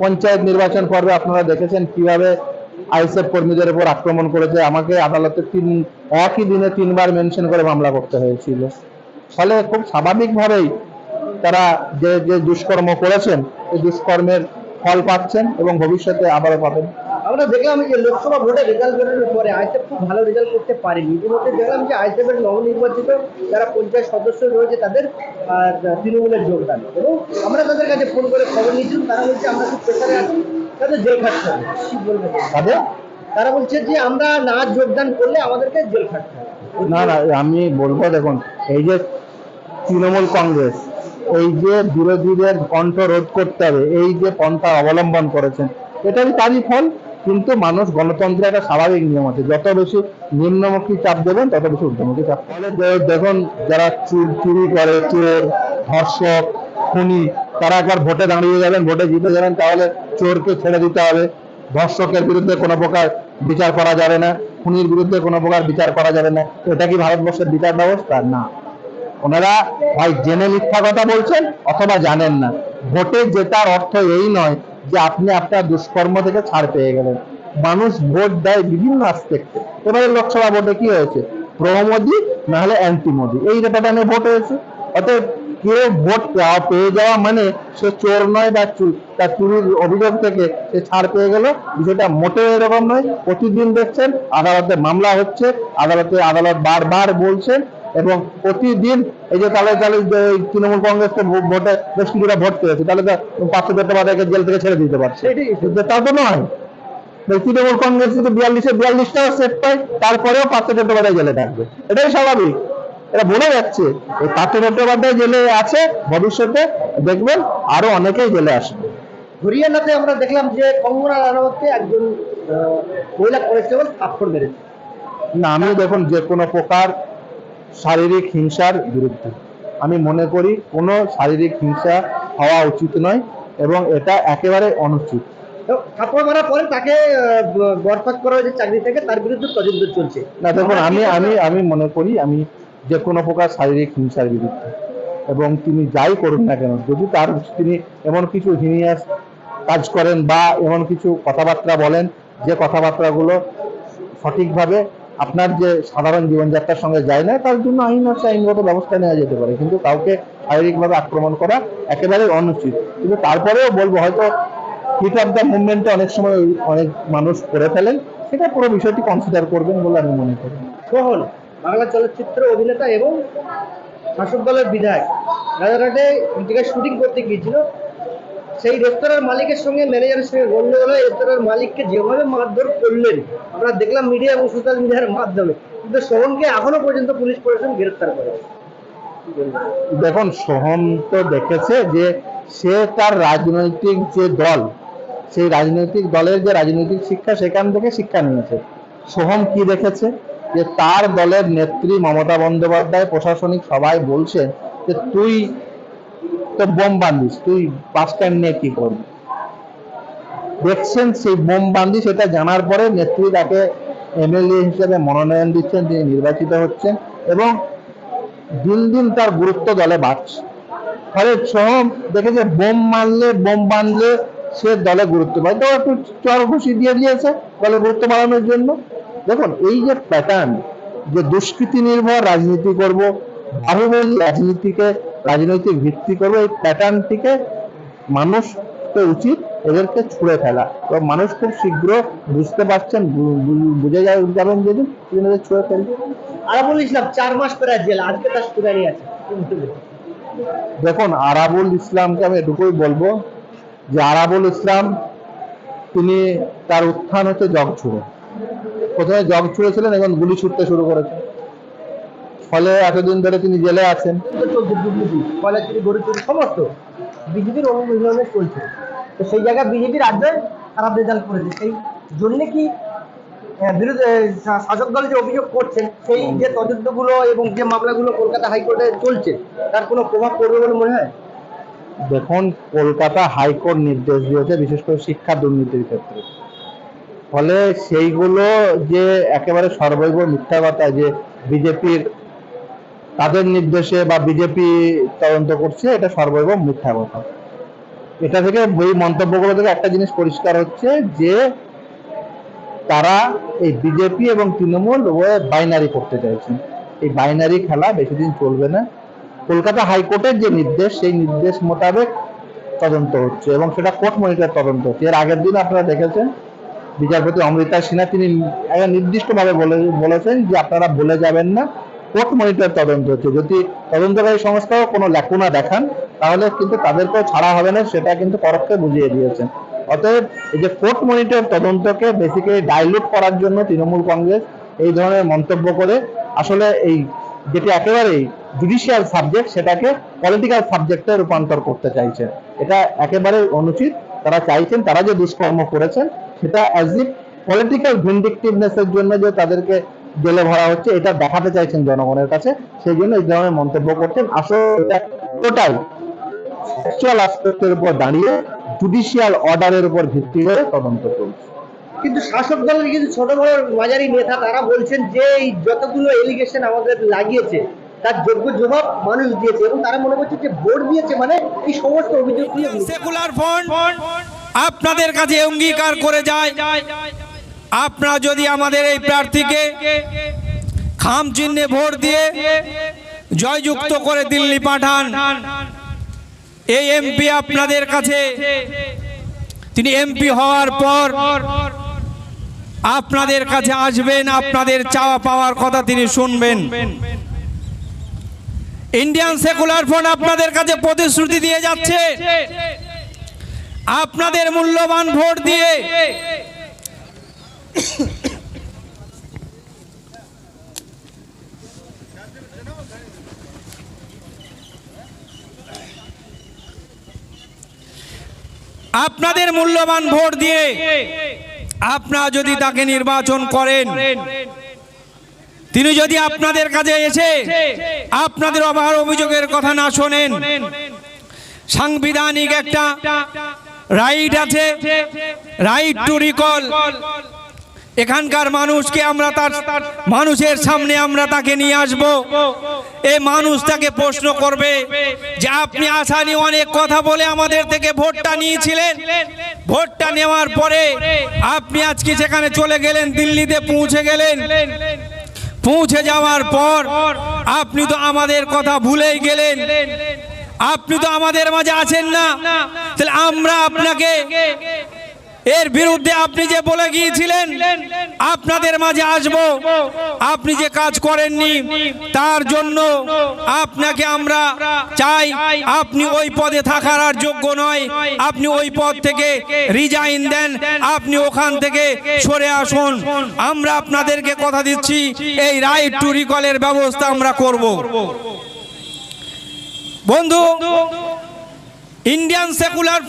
পঞ্চায়েত নির্বাচন পর্বে আপনারা দেখেছেন কীভাবে আইএসএফ কর্মীদের উপর আক্রমণ করেছে। আমাকে আদালতে তিন, একই দিনে তিনবার মেনশন করে মামলা করতে হয়েছিল। ফলে খুব স্বাভাবিকভাবেই তারা যে যে দুষ্কর্ম করেছেন, এই দুষ্কর্মের ফল পাচ্ছেন এবং ভবিষ্যতে আবারও পাবেন। আমরা দেখলাম যে লোকসভা ভোটে রেজাল্ট বেরোনোর পরে আইসেফ খুব ভালো রেজাল্ট করতে পারেনি। ইতিমধ্যে দেখলাম যে আইসেফের নবনির্বাচিত যারা পঞ্চায়েত সদস্য রয়েছে তাদের তৃণমূলের যোগদান। এবং আমরা তাদের কাছে ফোন করে খবর নিয়েছিলাম তারা বলছে আমরা খুব প্রেসারে আছি তাদের জেল খাটতে হবে। কি বলবেন তাদের? তারা বলছে যে আমরা না যোগদান করলে আমাদেরকে জেল খাটতে হবে। না না আমি বলব দেখুন এই যে তৃণমূল কংগ্রেস এই যে বিরোধীদের কণ্ঠ রোধ করতে হবে এই যে পন্থা অবলম্বন করেছেন এটারই তারই ফল। কিন্তু মানুষ গণতন্ত্রের একটা স্বাভাবিক নিয়ম আছে। যত বেশি নিম্নমুখী চাপ দেবেন, তত বেশি ঊর্ধ্বমুখী চাপ। ফলে দেখুন, যারা চুর চুরি করে, চোর, ধর্ষক, খুনি, তারা একবার ভোটে দাঁড়িয়ে যাবেন, ভোটে জিতে যাবেন, তাহলে চোরকে ছেড়ে দিতে হবে। ধর্ষকের বিরুদ্ধে কোনো প্রকার বিচার করা যাবে না, খুনির বিরুদ্ধে কোনো প্রকার বিচার করা যাবে না। এটা কি ভারতবর্ষের বিচার ব্যবস্থা? না। ওনারা হয় জেনে মিথ্যা কথা বলছেন অথবা জানেন না। ভোটে জেতার অর্থ এই নয় যে আপনি আপনার দুষ্কর্ম থেকে ছাড় পেয়ে গেলেন। মানুষ ভোট দেয় বিভিন্ন আসপেক্টে এবারে লোকসভা ভোটে কি হয়েছে? প্রো মোদি না হলে অ্যান্টি মোদি এই প্যাটার্নে ভোট হয়েছে। অতএব কেউ ভোট পাওয়া পেয়ে যাওয়া মানে সে চোর নয় বা তার চুরির অভিযোগ থেকে সে ছাড় পেয়ে গেল। বিষয়টা মোটেও এরকম নয়। প্রতিদিন দেখছেন, আদালতে মামলা হচ্ছে, আদালতে আদালত বারবার বলছেন এবং প্রতিদিন এই যে তাহলে তাহলে তৃণমূল কংগ্রেসকে ভোটে বেশ কিছুটা ভোট পেয়েছে তাহলে তো পার্থ চট্টোপাধ্যায়কে জেল থেকে ছেড়ে দিতে পারছে। তা। তো নয়। তৃণমূল কংগ্রেস যদি বিয়াল্লিশে বিয়াল্লিশটা সেট পায় তারপরেও পার্থ চট্টোপাধ্যায় জেলে থাকবে। এটাই স্বাভাবিক। এটা বলে যাচ্ছে। এই পার্থ চট্টোপাধ্যায় জেলে আছে ভবিষ্যতে দেখবেন আরও অনেকেই জেলে আসবে। হরিয়ানাতে আমরা দেখলাম যে কঙ্গনা রানাওয়াতকে একজন মহিলা কনস্টেবল থাপ্পড় মেরেছে না আমি দেখুন যে কোনো প্রকার শারীরিক হিংসার বিরুদ্ধে। আমি মনে করি কোনো শারীরিক হিংসা হওয়া উচিত নয় এবং এটা একেবারে অনুচিত। তো থাপ্পড় মারার পরে তাকে বরখাস্ত করা হয়েছে চাকরি থেকে তার বিরুদ্ধে তদন্ত চলছে। না দেখুন আমি আমি আমি মনে করি আমি যে কোনো প্রকার শারীরিক হিংসার বিরুদ্ধে। এবং তিনি যাই করুন না কেন যদি তার তিনি এমন কিছু হিনিয়াস কাজ করেন বা এমন কিছু কথাবার্তা বলেন যে কথাবার্তাগুলো সঠিকভাবে আপনার যে সাধারণ জীবনযাত্রার সঙ্গে যায় না, তার জন্য আইন আছে, আইনগত ব্যবস্থা নেওয়া যেতে পারে। কিন্তু কাউকে শারীরিকভাবে আক্রমণ করা একেবারে অনুচিত। কিন্তু তারপরেও বলব, হয়তো হিট অফ দ্য মুভমেন্টে অনেক সময় অনেক মানুষ করে ফেলেন, সেটা পুরো বিষয়টি কনসিডার করবেন বলে আমি মনে করি। সোহন বাংলা চলচ্চিত্র অভিনেতা এবং শাসক দলের বিধায়ক, রাজারহাটে শুটিং করতে গিয়েছিল। সেই রেস্তোরাঁর মালিকের সঙ্গে ম্যানেজারের সঙ্গে গন্ডগোল হয়ে রেস্তোরাঁর মালিককে যেভাবে মারধর করলেন, আমরা দেখলাম মিডিয়া এবং সোশ্যাল মিডিয়ার মাধ্যমে। কিন্তু সোহনকে এখনও পর্যন্ত পুলিশ প্রশাসন গ্রেফতার করে দেখুন সোহম তো দেখেছে যে সে তার রাজনৈতিক যে দল, সেই রাজনৈতিক দলের যে রাজনৈতিক শিক্ষা, সেখান থেকে শিক্ষা নিয়েছে। সোহম কি দেখেছে? যে তার দলের নেত্রী মমতা বন্দ্যোপাধ্যায় প্রশাসনিক সবাই বলছে যে, তুই তো বোম বান্ধিস তুই বাস স্ট্যান্ড নিয়ে কি করবি? দেখছেন সেই বোম বান্দি সেটা জানার পরে নেত্রী তাকে এমএলএ হিসেবে মনোনয়ন দিচ্ছেন, তিনি নির্বাচিত হচ্ছেন এবং দিন দিন তার গুরুত্ব দলে বাড়ছে। ফলে সোহম দেখেছে বোম মারলে, বোম বাঁধলে সে দলে গুরুত্ব পায়। তো একটু চর ঘুষি দিয়ে দিয়েছে দলে গুরুত্ব বাড়ানোর জন্য। দেখুন, এই যে প্যাটার্ন যে দুষ্কৃতি নির্ভর রাজনীতি করব, বাহুবলী রাজনীতিকে রাজনৈতিক ভিত্তি করব এই প্যাটার্নটিকে মানুষকে উচিত এদেরকে ছুঁড়ে ফেলা। তো মানুষ খুব শীঘ্র বুঝতে পারছেন বুঝে যাবেন যেদিন সেদিন এদের ছুঁড়ে ফেলবে। আরাবুল ইসলাম চার মাস প্রায় জেল আজকে তার শুনানি আছে। দেখুন আরাবুল ইসলামকে আমি এটুকুই বলব যে আরাবুল ইসলাম তিনি তার উত্থান হচ্ছে জগ ছুড়ে। প্রথমে জগ ছুড়েছিলেন এখন গুলি ছুটতে শুরু করেছেন। ফলে এতদিন ধরে তিনি জেলে আছেন। তো চলছে দুর্নীতি কয়লা চুরি গরু চুরি সমস্ত বিজেপির অনুমোদনে চলছে। তো সেই জায়গায় বিজেপি রাজ্যে খারাপ রেজাল্ট করেছে। সেই জন্য কি শাসক দল যে অভিযোগ করছেন সেই যে তদন্তগুলো এবং যে মামলাগুলো কলকাতা হাইকোর্টে চলছে তার কোনো প্রভাব পড়বে বলে মনে হয়? দেখুন কলকাতা হাইকোর্ট নির্দেশ দিয়েছে বিশেষ করে শিক্ষা দুর্নীতির ক্ষেত্রে। ফলে সেইগুলো যে একেবারে সর্বৈব মিথ্যা কথা যে বিজেপির তাদের নির্দেশে বা বিজেপি তদন্ত করছে, এটা সর্বৈব মিথ্যা কথা। এটা থেকে ওই মন্তব্যগুলো থেকে একটা জিনিস পরিষ্কার হচ্ছে যে তারা এই বিজেপি এবং তৃণমূল বাইনারি করতে চাইছেন এই বাইনারি খেলা বেশি দিন চলবে না। কলকাতা হাইকোর্টের যে নির্দেশ, সেই নির্দেশ মোতাবেক তদন্ত হচ্ছে এবং সেটা কোর্ট মনিটর তদন্ত হচ্ছে। এর আগের দিন আপনারা দেখেছেন, বিচারপতি অমৃতা সিনহা তিনি নির্দিষ্টভাবে বলে, বলেছেন যে আপনারা বলে যাবেন না। কোর্ট মনিটর তদন্ত হচ্ছে। যদি তদন্তকারী সংস্থাও কোনো ল্যাকুনা দেখান, তাহলে কিন্তু তাদেরকেও ছাড়া হবে না, সেটা কিন্তু পরোক্ষে বুঝিয়ে দিয়েছেন। অতএব এই যে কোর্ট মনিটর তদন্তকে বেসিক্যালি ডাইলুট করার জন্য তৃণমূল কংগ্রেস এই ধরনের মন্তব্য করে, আসলে এই যেটি একেবারেই জুডিশিয়াল সাবজেক্ট সেটাকে পলিটিক্যাল সাবজেক্টে রূপান্তর করতে চাইছেন। এটা একেবারে অনুচিত। তারা চাইছেন, তারা যে দুষ্কর্ম করেছেন, সেটা অ্যাজ ইফ পলিটিক্যাল ভিন্ডিকটিভনেস এর জন্য যে তাদেরকে জেলে ভরা হচ্ছে এটা দেখাতে চাইছেন জনগণের কাছে সেই জন্য এই ধরনের মন্তব্য করছেন আসলে এটা টোটাল সেক্সুয়াল অ্যাসপেক্টের উপর দাঁড়িয়ে জুডিশিয়াল অর্ডারের উপর ভিত্তি করে তদন্ত চলছে কিন্তু শাসক দলের কিছু ছোট বড় মাঝারি নেতা তারা বলছেন যে এই যতগুলো এলিগেশন আমাদের লাগিয়েছে তার যোগ্য জবাব মানুষ দিয়েছে এবং তারা মনে করছে যে ভোট দিয়েছে মানে এই সমস্ত অভিযোগগুলো মিথ্যা। সেকুলার ফ্রন্ট আপনাদের কাছে অঙ্গীকার করে যায় আপনারা যদি আমাদের এই প্রার্থীকে খাম চিহ্নে ভোট দিয়ে জয়যুক্ত করে দিল্লি পাঠান, এই এমপি আপনাদের কাছে, তিনি এমপি হওয়ার পর আপনাদের কাছে আসবেন, আপনাদের চাওয়া পাওয়ার কথা তিনি শুনবেন। ইন্ডিয়ান সেকুলার ফ্রন্ট আপনাদের কাছে প্রতিশ্রুতি দিয়ে যাচ্ছে। আপনাদের মূল্যবান ভোট দিয়ে আপনাদের মূল্যবান ভোট দিয়ে আপনারা যদি তাকে নির্বাচন করেন, তিনি যদি আপনাদের কাছে এসে আপনাদের অভার অভিযোগের কথা না শোনেন, সাংবিধানিক একটা রাইট আছে রাইট টু রিকল এখানকার মানুষকে আমরা তার মানুষের সামনে আমরা তাকে নিয়ে আসব। এই মানুষ তাকে প্রশ্ন করবে যে, আপনি আসানি অনেক কথা বলে আমাদের থেকে ভোটটা নিয়েছিলেন। ভোটটা নেওয়ার পরে আপনি আজকে সেখানে চলে গেলেন, দিল্লিতে পৌঁছে গেলেন। পৌঁছে যাওয়ার পর আপনি তো আমাদের কথা ভুলেই গেলেন। আপনি তো আমাদের মাঝে আছেন না। তাহলে আমরা আপনাকে এর বিরুদ্ধে আপনি যে বলে গিয়েছিলেন, আপনাদের মাঝে আসব। আপনি যে কাজ করেননি, তার জন্য আপনাকে আমরা চাই, আপনি ওই পদে থাকার আর যোগ্য নয়। আপনি ওই পদ থেকে রিজাইন দেন, আপনি ওখান থেকে সরে আসুন। আমরা আপনাদেরকে কথা দিচ্ছি, এই রাইট টু রিকলের ব্যবস্থা আমরা করব। বন্ধু ইন্ডিয়ান সেকুলার